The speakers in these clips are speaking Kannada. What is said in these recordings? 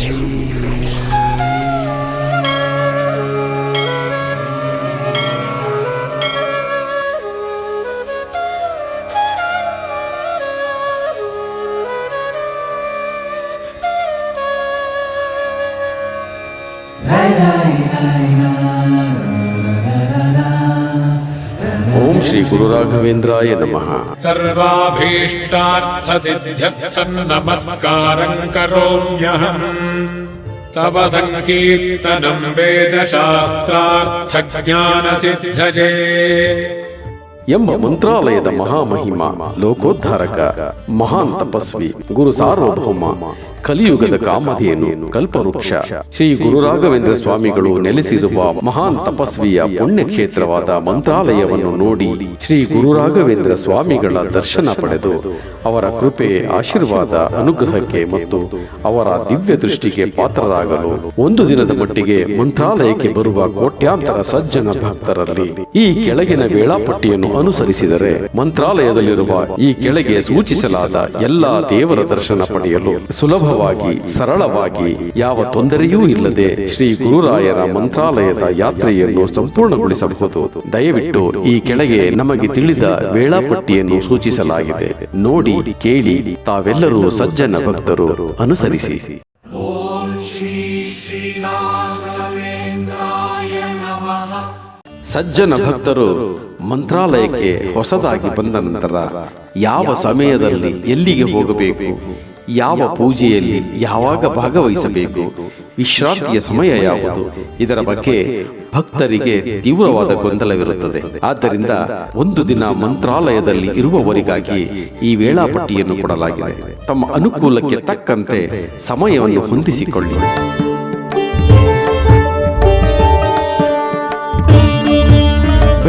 Bye. ಶ್ರೀ ಗುರು ರಾಘವೇಂದ್ರಾಯ ನಮಃ सर्वाभीष्टार्थसिद्ध्यर्थम् नमस्कारम् करोम्यहम् तव सङ्कीर्तनम् वेदशास्त्रार्थज्ञानसिद्धये ಎಂಬ ಮಂತ್ರಾಲಯದ ಮಹಾಮಹಿಮ ಲೋಕೋದ್ಧಾರಕ ಮಹಾನ್ ತಪಸ್ವಿ ಗುರು ಸಾರ್ವಭೌಮ ಕಲಿಯುಗದ ಕಾಮಧೇನು, ಕಲ್ಪವೃಕ್ಷ. ಶ್ರೀ ಗುರುರಾಘವೇಂದ್ರ ಸ್ವಾಮಿಗಳು ನೆಲೆಸಿರುವ ಮಹಾನ್ ತಪಸ್ವಿಯ ಪುಣ್ಯಕ್ಷೇತ್ರವಾದ ಮಂತ್ರಾಲಯವನ್ನು ನೋಡಿ ಶ್ರೀ ಗುರುರಾಘವೇಂದ್ರ ಸ್ವಾಮಿಗಳ ದರ್ಶನ ಪಡೆದು ಅವರ ಕೃಪೆ, ಆಶೀರ್ವಾದ, ಅನುಗ್ರಹಕ್ಕೆ ಮತ್ತು ಅವರ ದಿವ್ಯ ದೃಷ್ಟಿಗೆ ಪಾತ್ರರಾಗಲು ಒಂದು ದಿನದ ಮಟ್ಟಿಗೆ ಮಂತ್ರಾಲಯಕ್ಕೆ ಬರುವ ಕೋಟ್ಯಾಂತರ ಸಜ್ಜನ ಭಕ್ತರಲ್ಲಿ ಈ ಕೆಳಗಿನ ವೇಳಾಪಟ್ಟಿಯನ್ನು ಅನುಸರಿಸಿದರೆ ಮಂತ್ರಾಲಯದಲ್ಲಿರುವ ಈ ಕೆಳಗೆ ಸೂಚಿಸಲಾದ ಎಲ್ಲಾ ದೇವರ ದರ್ಶನ ಪಡೆಯಲು ಸುಲಭವಾಗಿ, ಸರಳವಾಗಿ, ಯಾವ ತೊಂದರೆಯೂ ಇಲ್ಲದೆ ಶ್ರೀ ಗುರುರಾಯರ ಮಂತ್ರಾಲಯದ ಯಾತ್ರೆಯನ್ನು ಸಂಪೂರ್ಣಗೊಳಿಸಬಹುದು. ದಯವಿಟ್ಟು ಈ ಕೆಳಗೆ ನಮಗೆ ತಿಳಿದ ವೇಳಾಪಟ್ಟಿಯನ್ನು ಸೂಚಿಸಲಾಗಿದೆ. ನೋಡಿ, ಕೇಳಿ, ತಾವೆಲ್ಲರೂ ಸಜ್ಜನ ಭಕ್ತರು, ಅನುಸರಿಸಿ. ಸಜ್ಜನ ಭಕ್ತರು ಮಂತ್ರಾಲಯಕ್ಕೆ ಹೊಸದಾಗಿ ಬಂದ ನಂತರ ಯಾವ ಸಮಯದಲ್ಲಿ ಎಲ್ಲಿಗೆ ಹೋಗಬೇಕು? ಯಾವ ಪೂಜೆಯಲ್ಲಿ ಯಾವಾಗ ಭಾಗವಹಿಸಬೇಕು? ವಿಶ್ರಾಂತಿಯ ಸಮಯ ಯಾವುದು? ಇದರ ಬಗ್ಗೆ ಭಕ್ತರಿಗೆ ತೀವ್ರವಾದ ಗೊಂದಲವಿರುತ್ತದೆ. ಆದ್ದರಿಂದ ಒಂದು ದಿನ ಮಂತ್ರಾಲಯದಲ್ಲಿ ಇರುವವರಿಗಾಗಿ ಈ ವೇಳಾಪಟ್ಟಿಯನ್ನು ಕೊಡಲಾಗಿದೆ. ತಮ್ಮ ಅನುಕೂಲಕ್ಕೆ ತಕ್ಕಂತೆ ಸಮಯವನ್ನು ಹೊಂದಿಸಿಕೊಳ್ಳಿ.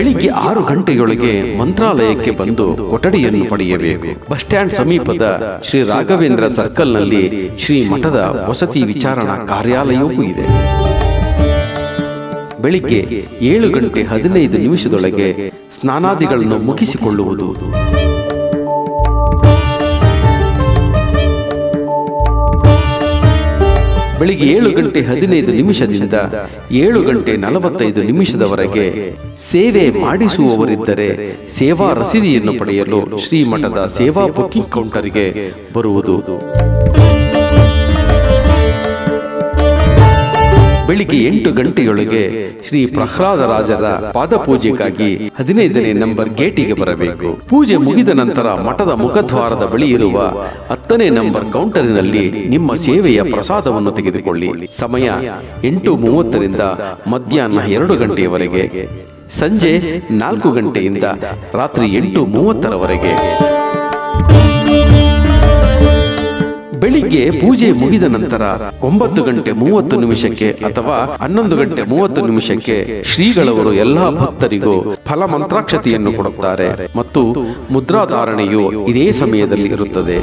ಬೆಳಿಗ್ಗೆ ಆರು ಗಂಟೆಯೊಳಗೆ ಮಂತ್ರಾಲಯಕ್ಕೆ ಬಂದು ಕೊಠಡಿಯನ್ನು ಪಡೆಯಬೇಕು. ಬಸ್ ಸ್ಟ್ಯಾಂಡ್ ಸಮೀಪದ ಶ್ರೀ ರಾಘವೇಂದ್ರ ಸರ್ಕಲ್ನಲ್ಲಿ ಶ್ರೀ ಮಠದ ವಸತಿ ವಿಚಾರಣಾ ಕಾರ್ಯಾಲಯವೂ ಇದೆ. ಬೆಳಿಗ್ಗೆ ಏಳು ಗಂಟೆ ಹದಿನೈದು ನಿಮಿಷದೊಳಗೆ ಸ್ನಾನಾದಿಗಳನ್ನು ಮುಗಿಸಿಕೊಳ್ಳುವುದು. ಬೆಳಿಗ್ಗೆ ಏಳು ಗಂಟೆ ಹದಿನೈದು ನಿಮಿಷದಿಂದ ಏಳು ಗಂಟೆ ನಲವತ್ತೈದು ನಿಮಿಷದವರೆಗೆ ಸೇವೆ ಮಾಡಿಸುವವರಿದ್ದರೆ ಸೇವಾ ರಸೀದಿಯನ್ನು ಪಡೆಯಲು ಶ್ರೀಮಠದ ಸೇವಾ ಬುಕಿಂಗ್ ಕೌಂಟರ್ಗೆ ಬರುವುದು. ಬೆಳಿಗ್ಗೆ ಎಂಟು ಗಂಟೆಯೊಳಗೆ ಶ್ರೀ ಪ್ರಹ್ಲಾದ ರಾಜರ ಪಾದಪೂಜೆಗಾಗಿ ಹದಿನೈದನೇ ನಂಬರ್ ಗೇಟಿಗೆ ಬರಬೇಕು. ಪೂಜೆ ಮುಗಿದ ನಂತರ ಮಠದ ಮುಖದ್ವಾರದ ಬಳಿ ಇರುವ ಹತ್ತನೇ ನಂಬರ್ ಕೌಂಟರಿನಲ್ಲಿ ನಿಮ್ಮ ಸೇವೆಯ ಪ್ರಸಾದವನ್ನು ತೆಗೆದುಕೊಳ್ಳಿ. ಸಮಯ ಎಂಟು ಮೂವತ್ತರಿಂದ ಮಧ್ಯಾಹ್ನ ಎರಡು ಗಂಟೆಯವರೆಗೆ. ಸಂಜೆ ನಾಲ್ಕು ಗಂಟೆಯಿಂದ ರಾತ್ರಿ ಎಂಟು ಮೂವತ್ತರವರೆಗೆ. ಬೆಳಿಗ್ಗೆ ಪೂಜೆ ಮುಗಿದ ನಂತರ ಒಂಬತ್ತು ಗಂಟೆ ಮೂವತ್ತು ನಿಮಿಷಕ್ಕೆ ಅಥವಾ ಹನ್ನೊಂದು ಗಂಟೆ ಮೂವತ್ತು ನಿಮಿಷಕ್ಕೆ ಶ್ರೀಗಳವರು ಎಲ್ಲಾ ಭಕ್ತರಿಗೂ ಫಲ ಮಂತ್ರಾಕ್ಷತೆಯನ್ನು ಕೊಡುತ್ತಾರೆ ಮತ್ತು ಮುದ್ರಾಧಾರಣೆಯು ಇದೇ ಸಮಯದಲ್ಲಿ ಇರುತ್ತದೆ.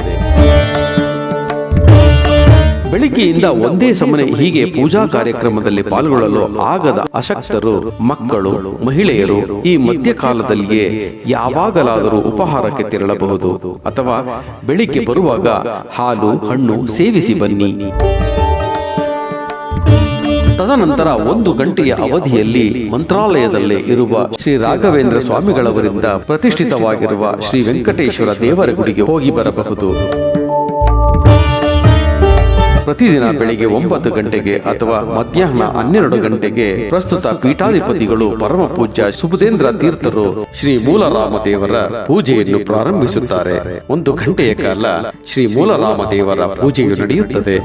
ಬೆಳಿಗ್ಗೆಯಿಂದ ಒಂದೇ ಸಮನೆ ಹೀಗೆ ಪೂಜಾ ಕಾರ್ಯಕ್ರಮದಲ್ಲಿ ಪಾಲ್ಗೊಳ್ಳಲು ಆಗದ ಅಶಕ್ತರು ಮಕ್ಕಳು ಮಹಿಳೆಯರು ಈ ಮಧ್ಯಕಾಲದಲ್ಲಿಯೇ ಯಾವಾಗಲಾದರೂ ಉಪಹಾರಕ್ಕೆ ತೆರಳಬಹುದು ಅಥವಾ ಬೆಳಿಗ್ಗೆ ಬರುವಾಗ ಹಾಲು ಹಣ್ಣು ಸೇವಿಸಿ ಬನ್ನಿ. ತದನಂತರ ಒಂದು ಗಂಟೆಯ ಅವಧಿಯಲ್ಲಿ ಮಂತ್ರಾಲಯದಲ್ಲೇ ಇರುವ ಶ್ರೀ ರಾಘವೇಂದ್ರ ಸ್ವಾಮಿಗಳವರಿಂದ ಪ್ರತಿಷ್ಠಿತವಾಗಿರುವ ಶ್ರೀ ವೆಂಕಟೇಶ್ವರ ದೇವರ ಗುಡಿಗೆ ಹೋಗಿ ಬರಬಹುದು. ಪ್ರತಿದಿನ ಬೆಳಿಗ್ಗೆ ಒಂಬತ್ತು ಗಂಟೆಗೆ ಅಥವಾ ಮಧ್ಯಾಹ್ನ ಹನ್ನೆರಡು ಗಂಟೆಗೆ ಪ್ರಸ್ತುತ ಪೀಠಾಧಿಪತಿಗಳು ಪರಮ ಪೂಜ್ಯ ಸುಬುಧೇಂದ್ರ ತೀರ್ಥರು ಶ್ರೀ ಮೂಲರಾಮ ದೇವರ ಪೂಜೆಯನ್ನು ಪ್ರಾರಂಭಿಸುತ್ತಾರೆ. ಒಂದು ಗಂಟೆಯ ಕಾಲ ಶ್ರೀ ಮೂಲರಾಮ ದೇವರ ಪೂಜೆಯು ನಡೆಯುತ್ತದೆ.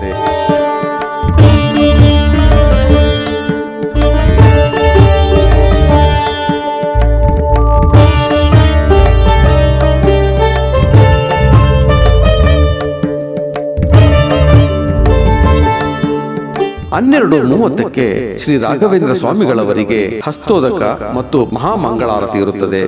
ಹನ್ನೆರಡು ಮೂವತ್ತಕ್ಕೆ ಶ್ರೀ ರಾಘವೇಂದ್ರ ಸ್ವಾಮಿಗಳವರಿಗೆ ಹಸ್ತೋದಕ ಮತ್ತು ಮಹಾಮಂಗಳಾರತಿ ಇರುತ್ತದೆ.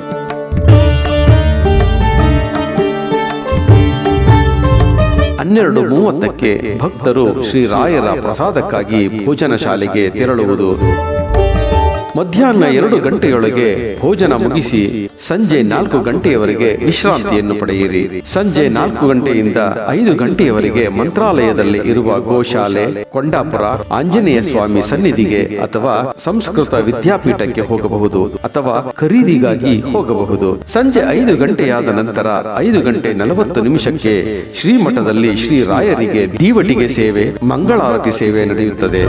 ಹನ್ನೆರಡು ಮೂವತ್ತಕ್ಕೆ ಭಕ್ತರು ಶ್ರೀ ರಾಯರ ಪ್ರಸಾದಕ್ಕಾಗಿ ಭೋಜನ ಶಾಲೆಗೆ ತೆರಳುವುದು. ಮಧ್ಯಾಹ್ನ ಎರಡು ಗಂಟೆಯೊಳಗೆ ಭೋಜನ ಮುಗಿಸಿ ಸಂಜೆ ನಾಲ್ಕು ಗಂಟೆಯವರೆಗೆ ವಿಶ್ರಾಂತಿಯನ್ನು ಪಡೆಯಿರಿ. ಸಂಜೆ ನಾಲ್ಕು ಗಂಟೆಯಿಂದ ಐದು ಗಂಟೆಯವರೆಗೆ ಮಂತ್ರಾಲಯದಲ್ಲಿ ಇರುವ ಗೋಶಾಲೆ, ಕೊಂಡಾಪುರ, ಆಂಜನೇಯ ಸ್ವಾಮಿ ಸನ್ನಿಧಿಗೆ ಅಥವಾ ಸಂಸ್ಕೃತ ವಿದ್ಯಾಪೀಠಕ್ಕೆ ಹೋಗಬಹುದು ಅಥವಾ ಖರೀದಿಗಾಗಿ ಹೋಗಬಹುದು. ಸಂಜೆ ಐದು ಗಂಟೆಯಾದ ನಂತರ ಐದು ಗಂಟೆ ನಲವತ್ತು ನಿಮಿಷಕ್ಕೆ ಶ್ರೀಮಠದಲ್ಲಿ ಶ್ರೀ ರಾಯರಿಗೆ ದೀವಟಿಗೆ ಸೇವೆ, ಮಂಗಳಾರತಿ ಸೇವೆ ನಡೆಯುತ್ತದೆ.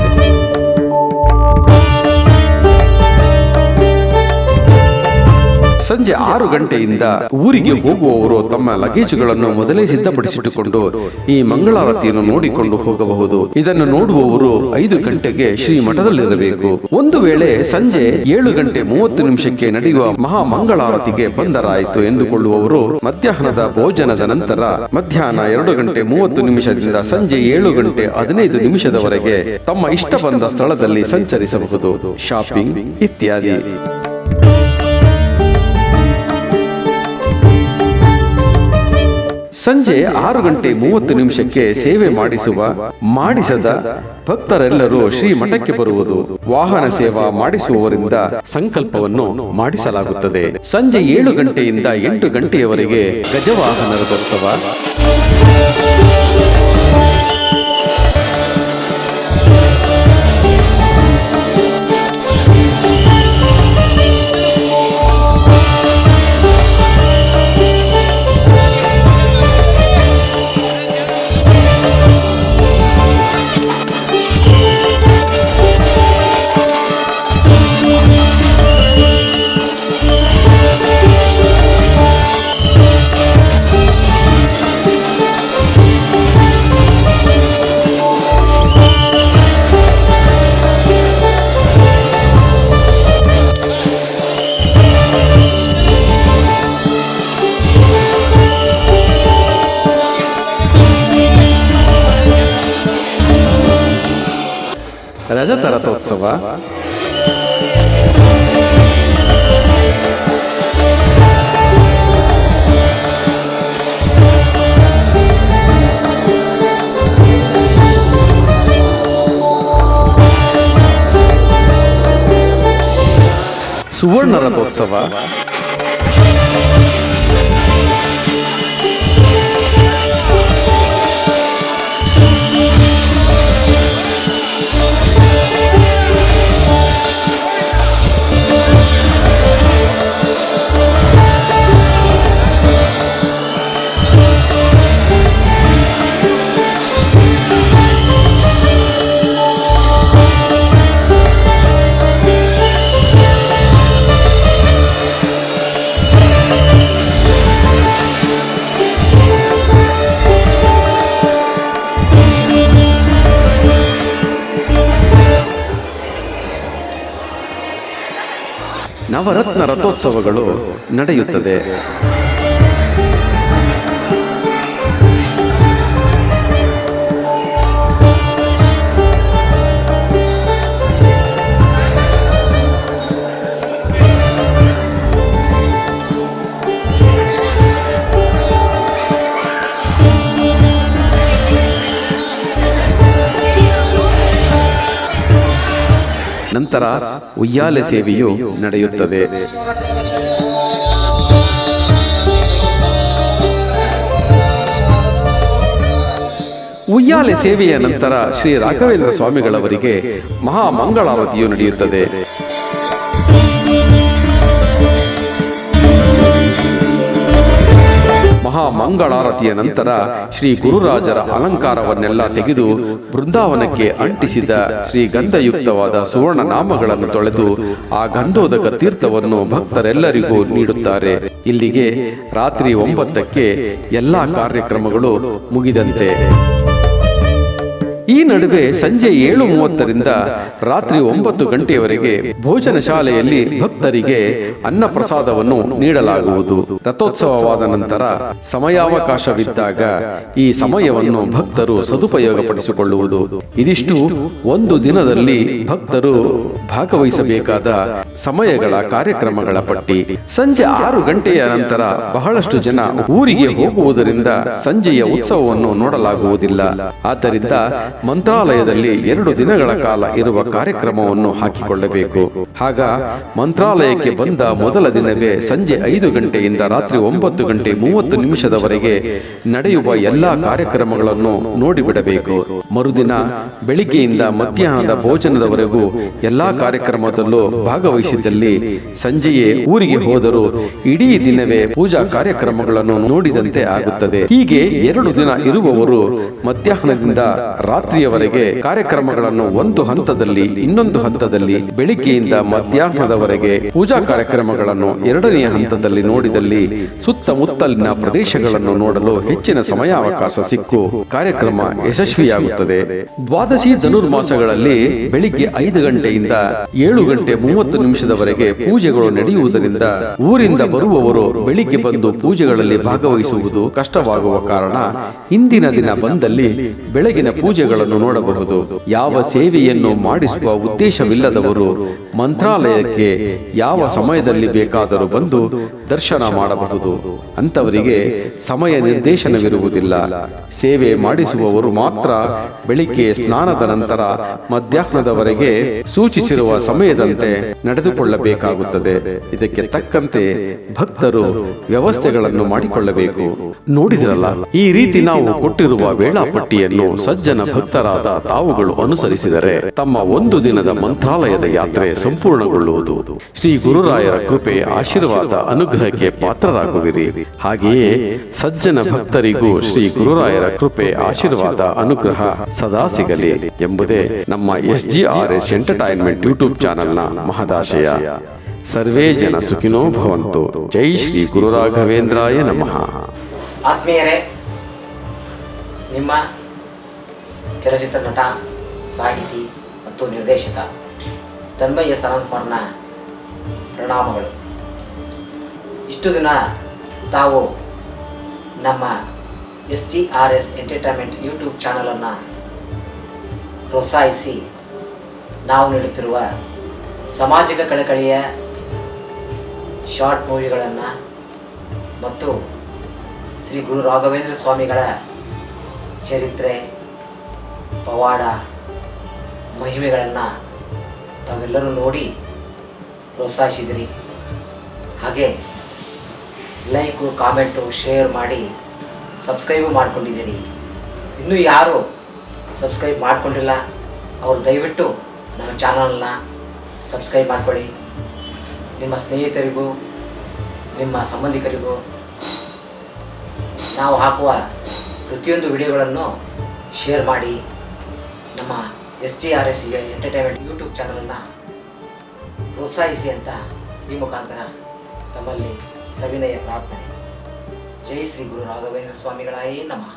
ಸಂಜೆ ಆರು ಗಂಟೆಯಿಂದ ಊರಿಗೆ ಹೋಗುವವರು ತಮ್ಮ ಲಗೇಜುಗಳನ್ನು ಮೊದಲೇ ಸಿದ್ಧಪಡಿಸಿಟ್ಟುಕೊಂಡು ಈ ಮಂಗಳಾರತಿಯನ್ನು ನೋಡಿಕೊಂಡು ಹೋಗಬಹುದು. ಇದನ್ನು ನೋಡುವವರು ಐದು ಗಂಟೆಗೆ ಶ್ರೀ ಮಠದಲ್ಲಿರಬೇಕು ಒಂದು ವೇಳೆ ಸಂಜೆ ಏಳು ಗಂಟೆ ಮೂವತ್ತು ನಿಮಿಷಕ್ಕೆ ನಡೆಯುವ ಮಹಾ ಮಂಗಳಾರತಿಗೆ ಬಂದರಾಯಿತು ಎಂದುಕೊಳ್ಳುವವರು ಮಧ್ಯಾಹ್ನದ ಭೋಜನದ ನಂತರ ಮಧ್ಯಾಹ್ನ ಎರಡು ಗಂಟೆ ಮೂವತ್ತು ನಿಮಿಷದಿಂದ ಸಂಜೆ ಏಳು ಗಂಟೆ ಹದಿನೈದು ನಿಮಿಷದವರೆಗೆ ತಮ್ಮ ಇಷ್ಟ ಬಂದ ಸ್ಥಳದಲ್ಲಿ ಸಂಚರಿಸಬಹುದು. ಶಾಪಿಂಗ್ ಇತ್ಯಾದಿ. ಸಂಜೆ ಆರು ಗಂಟೆ ಮೂವತ್ತು ನಿಮಿಷಕ್ಕೆ ಸೇವೆ ಮಾಡಿಸುವ ಮಾಡಿಸದ ಭಕ್ತರೆಲ್ಲರೂ ಶ್ರೀ ಮಠಕ್ಕೆ ಬರುವುದು. ವಾಹನ ಸೇವಾ ಮಾಡಿಸುವವರಿಂದ ಸಂಕಲ್ಪವನ್ನು ಮಾಡಿಸಲಾಗುತ್ತದೆ. ಸಂಜೆ ಏಳು ಗಂಟೆಯಿಂದ ಎಂಟು ಗಂಟೆಯವರೆಗೆ ಗಜವಾಹನ ರಥೋತ್ಸವ. ಸುವರ್ಣ ನವರತ್ನ ರಥೋತ್ಸವಗಳು ನಡೆಯುತ್ತದೆ. ನಂತರ ಉಯ್ಯಾಲೆ ಸೇವೆಯು ನಡೆಯುತ್ತದೆ. ಉಯ್ಯಾಲೆ ಸೇವೆಯ ನಂತರ ಶ್ರೀ ರಾಘವೇಂದ್ರ ಸ್ವಾಮಿಗಳವರಿಗೆ ಮಹಾ ಮಂಗಳಾರತಿಯು ನಡೆಯುತ್ತದೆ. ಮಹಾ ಮಂಗಳಾರತಿಯ ನಂತರ ಶ್ರೀ ಗುರುರಾಜರ ಅಲಂಕಾರವನ್ನೆಲ್ಲ ತೆಗೆದು ಬೃಂದಾವನಕ್ಕೆ ಅಂಟಿಸಿದ ಶ್ರೀ ಗಂಧಯುಕ್ತವಾದ ಸುವರ್ಣ ನಾಮಗಳನ್ನು ತೊಳೆದು ಆ ಗಂಧೋದಕ ತೀರ್ಥವನ್ನು ಭಕ್ತರೆಲ್ಲರಿಗೂ ನೀಡುತ್ತಾರೆ. ಇಲ್ಲಿಗೆ ರಾತ್ರಿ ಒಂಬತ್ತಕ್ಕೆ ಎಲ್ಲಾ ಕಾರ್ಯಕ್ರಮಗಳು ಮುಗಿದಂತೆ. ಈ ನಡುವೆ ಸಂಜೆ ಏಳು ಮೂವತ್ತರಿಂದ ರಾತ್ರಿ ಒಂಬತ್ತು ಗಂಟೆಯವರೆಗೆ ಭೋಜನ ಶಾಲೆಯಲ್ಲಿ ಭಕ್ತರಿಗೆ ಅನ್ನ ಪ್ರಸಾದವನ್ನು ನೀಡಲಾಗುವುದು. ರಥೋತ್ಸವವಾದ ನಂತರ ಸಮಯಾವಕಾಶವಿದ್ದಾಗ ಈ ಸಮಯವನ್ನು ಭಕ್ತರು ಸದುಪಯೋಗಪಡಿಸಿಕೊಳ್ಳುವುದು. ಇದಿಷ್ಟು ಒಂದು ದಿನದಲ್ಲಿ ಭಕ್ತರು ಭಾಗವಹಿಸಬೇಕಾದ ಸಮಯಗಳ ಕಾರ್ಯಕ್ರಮಗಳ ಪಟ್ಟಿ. ಸಂಜೆ ಆರು ಗಂಟೆಯ ನಂತರ ಬಹಳಷ್ಟು ಜನ ಊರಿಗೆ ಹೋಗುವುದರಿಂದ ಸಂಜೆಯ ಉತ್ಸವವನ್ನು ನೋಡಲಾಗುವುದಿಲ್ಲ. ಆದ್ದರಿಂದ ಮಂತ್ರಾಲಯದಲ್ಲಿ ಎರಡು ದಿನಗಳ ಕಾಲ ಇರುವ ಕಾರ್ಯಕ್ರಮವನ್ನು ಹಾಕಿಕೊಳ್ಳಬೇಕು. ಆಗ ಮಂತ್ರಾಲಯಕ್ಕೆ ಬಂದ ಮೊದಲ ದಿನವೇ ಸಂಜೆ ಐದು ಗಂಟೆಯಿಂದ ರಾತ್ರಿ ಒಂಬತ್ತು ಗಂಟೆ ಮೂವತ್ತು ನಿಮಿಷದವರೆಗೆ ನಡೆಯುವ ಎಲ್ಲಾ ಕಾರ್ಯಕ್ರಮಗಳನ್ನು ನೋಡಿಬಿಡಬೇಕು. ಮರುದಿನ ಬೆಳಿಗ್ಗೆಯಿಂದ ಮಧ್ಯಾಹ್ನದ ಭೋಜನದವರೆಗೂ ಎಲ್ಲಾ ಕಾರ್ಯಕ್ರಮದಲ್ಲೂ ಭಾಗವಹಿಸಿದಲ್ಲಿ ಸಂಜೆಯೇ ಊರಿಗೆ ಹೋದರೂ ಇಡೀ ದಿನವೇ ಪೂಜಾ ಕಾರ್ಯಕ್ರಮಗಳನ್ನು ನೋಡಿದಂತೆ ಆಗುತ್ತದೆ. ಹೀಗೆ ಎರಡು ದಿನ ಇರುವವರು ಮಧ್ಯಾಹ್ನದಿಂದ ರಾತ್ರಿಯವರೆಗೆ ಕಾರ್ಯಕ್ರಮಗಳನ್ನು ಒಂದು ಹಂತದಲ್ಲಿ, ಇನ್ನೊಂದು ಹಂತದಲ್ಲಿ ಬೆಳಿಗ್ಗೆಯಿಂದ ಮಧ್ಯಾಹ್ನದವರೆಗೆ ಪೂಜಾ ಕಾರ್ಯಕ್ರಮಗಳನ್ನು ಎರಡನೆಯ ಹಂತದಲ್ಲಿ ನೋಡಿದಲ್ಲಿ ಸುತ್ತಮುತ್ತಲಿನ ಪ್ರದೇಶಗಳನ್ನು ನೋಡಲು ಹೆಚ್ಚಿನ ಸಮಯಾವಕಾಶ ಸಿಕ್ಕು. ಕಾರ್ಯಕ್ರಮ ಯಶಸ್ವಿಯಾಗುತ್ತದೆ. ದ್ವಾದಶಿ ಧನುರ್ಮಾಸಗಳಲ್ಲಿ ಬೆಳಿಗ್ಗೆ ಐದು ಗಂಟೆಯಿಂದ ಏಳು ಗಂಟೆ ಮೂವತ್ತು ನಿಮಿಷದವರೆಗೆ ಪೂಜೆಗಳು ನಡೆಯುವುದರಿಂದ ಊರಿಂದ ಬರುವವರು ಬೆಳಿಗ್ಗೆ ಬಂದು ಪೂಜೆಗಳಲ್ಲಿ ಭಾಗವಹಿಸುವುದು ಕಷ್ಟವಾಗುವ ಕಾರಣ ಇಂದಿನ ದಿನ ಬಂದಲ್ಲಿ ಬೆಳಗಿನ ಪೂಜೆಗಳನ್ನು ನೋಡಬಹುದು. ಯಾವ ಸೇವೆಯನ್ನು ಮಾಡಿಸುವ ಉದ್ದೇಶವಿಲ್ಲದವರು ಮಂತ್ರಾಲಯಕ್ಕೆ ಯಾವ ಸಮಯದಲ್ಲಿ ಬೇಕಾದರೂ ಬಂದು ದರ್ಶನ ಮಾಡಬಹುದು. ಅಂತವರಿಗೆ ಸಮಯ ನಿರ್ದೇಶನವಿರುವುದಿಲ್ಲ. ಸೇವೆ ಮಾಡಿಸುವವರು ಮಾತ್ರ ಬೆಳಿಗ್ಗೆ ಸ್ನಾನದ ನಂತರ ಮಧ್ಯಾಹ್ನದವರೆಗೆ ಸೂಚಿಸಿರುವ ಸಮಯದಂತೆ ನಡೆದುಕೊಳ್ಳಬೇಕಾಗುತ್ತದೆ. ಇದಕ್ಕೆ ತಕ್ಕಂತೆ ಭಕ್ತರು ವ್ಯವಸ್ಥೆಗಳನ್ನು ಮಾಡಿಕೊಳ್ಳಬೇಕು. ನೋಡಿದಿರಲ್ಲ ಈ ರೀತಿ ನಾವು ಕೊಟ್ಟಿರುವ ವೇಳಾಪಟ್ಟಿಯನ್ನು ಸಜ್ಜನ ಭಕ್ತರಾದ ತಾವುಗಳು ಅನುಸರಿಸಿದರೆ ತಮ್ಮ ಒಂದು ದಿನದ ಮಂತ್ರಾಲಯದ ಯಾತ್ರೆ ಸಂಪೂರ್ಣಗೊಳ್ಳುವುದು. ಶ್ರೀ ಗುರುರಾಯರ ಕೃಪೆ ಆಶೀರ್ವಾದ ಅನುಗ್ರಹಕ್ಕೆ ಪಾತ್ರರಾಗುವಿರಿ. ಹಾಗೆಯೇ ಸಜ್ಜನ ಭಕ್ತರಿಗೂ ಶ್ರೀ ಗುರುರಾಯರ ಕೃಪೆ ಆಶೀರ್ವಾದ ಅನುಗ್ರಹ ಸದಾ ಸಿಗಲಿ ಎಂಬುದೇ ನಮ್ಮ S G R S entertainment YouTube ಚಾನೆಲ್ನ ಮಹದಾಶಯ. ಸರ್ವೇ ಜನ ಸುಖಿನೋ ಭವಂತು. ಜೈ ಶ್ರೀ ಗುರುರಾಘವೇಂದ್ರಾಯ ನಮಃ. ಆತ್ಮೀಯರೇ, ನಿಮ್ಮ ಚಲಚಿತ್ರ ನಟ, ಸಾಹಿತಿ ಮತ್ತು ನಿರ್ದೇಶಕ ತನ್ಮಯ್ಯ ಸನಂತಕುಮಾರ್ನ ಪ್ರಣಾಮಗಳು. ಇಷ್ಟು ದಿನ ತಾವು ನಮ್ಮ S G R S entertainment YouTube ಚಾನಲನ್ನು ಪ್ರೋತ್ಸಾಹಿಸಿ ನಾವು ನೀಡುತ್ತಿರುವ ಸಾಮಾಜಿಕ ಕಳಕಳಿಯ ಶಾರ್ಟ್ ಮೂವಿಗಳನ್ನು ಮತ್ತು ಶ್ರೀ ಗುರು ರಾಘವೇಂದ್ರ ಸ್ವಾಮಿಗಳ ಚರಿತ್ರೆ ಪವಾಡ ಮಹಿಮೆಗಳನ್ನು ತಾವೆಲ್ಲರೂ ನೋಡಿ ಪ್ರೋತ್ಸಾಹಿಸಿದಿರಿ. ಹಾಗೆ ಲೈಕು ಕಾಮೆಂಟು ಶೇರ್ ಮಾಡಿ ಸಬ್ಸ್ಕ್ರೈಬು ಮಾಡಿಕೊಂಡಿದ್ದೀರಿ ಇನ್ನೂ ಯಾರು ಸಬ್ಸ್ಕ್ರೈಬ್ ಮಾಡಿಕೊಂಡಿಲ್ಲ, ಅವರು ದಯವಿಟ್ಟು ನಮ್ಮ ಚಾನಲನ್ನ ಸಬ್ಸ್ಕ್ರೈಬ್ ಮಾಡ್ಕೊಳ್ಳಿ. ನಿಮ್ಮ ಸ್ನೇಹಿತರಿಗೂ, ನಿಮ್ಮ ಸಂಬಂಧಿಕರಿಗೂ ನಾವು ಹಾಕುವ ಪ್ರತಿಯೊಂದು ವಿಡಿಯೋಗಳನ್ನು ಶೇರ್ ಮಾಡಿ. ನಮ್ಮ S G R S entertainment YouTube ಚಾನಲನ್ನು ಪ್ರೋತ್ಸಾಹಿಸಿ ಅಂತ ಈ ಮುಖಾಂತರ ತಮ್ಮಲ್ಲಿ ಸವಿನಯ ಪ್ರಾರ್ಥನೆ. ಜೈ ಶ್ರೀ ಗುರು ರಾಘವೇಂದ್ರ ಸ್ವಾಮಿಗಳಾಯೇ ನಮಃ.